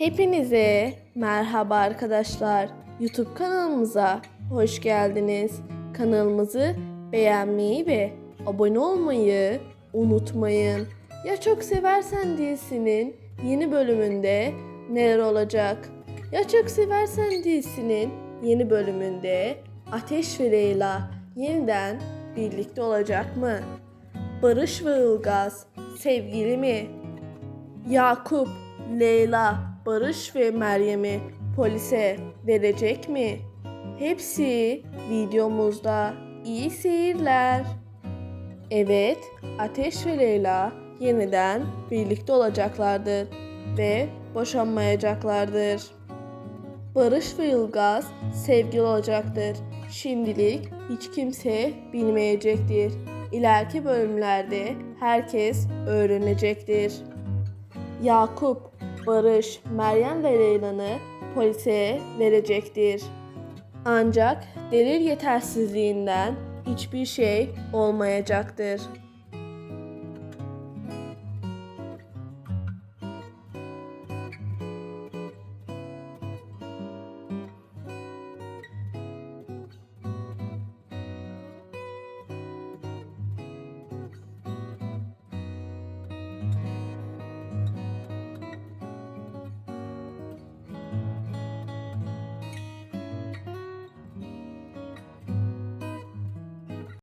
Hepinize merhaba arkadaşlar. YouTube kanalımıza hoş geldiniz. Kanalımızı beğenmeyi ve abone olmayı unutmayın. Ya çok seversen dizisinin yeni bölümünde neler olacak? Ya çok seversen dizisinin yeni bölümünde Ateş ve Leyla yeniden birlikte olacak mı? Barış ve Ilgaz sevgili mi? Yakup, Leyla, Barış ve Meryem'i polise verecek mi? Hepsi videomuzda. İyi seyirler. Evet, Ateş ve Leyla yeniden birlikte olacaklardır ve boşanmayacaklardır. Barış ve Ilgaz sevgili olacaktır. Şimdilik hiç kimse bilmeyecektir. İleriki bölümlerde herkes öğrenecektir. Yakup, Barış, Meryem ve Leyla'nı polise verecektir. Ancak delil yetersizliğinden hiçbir şey olmayacaktır.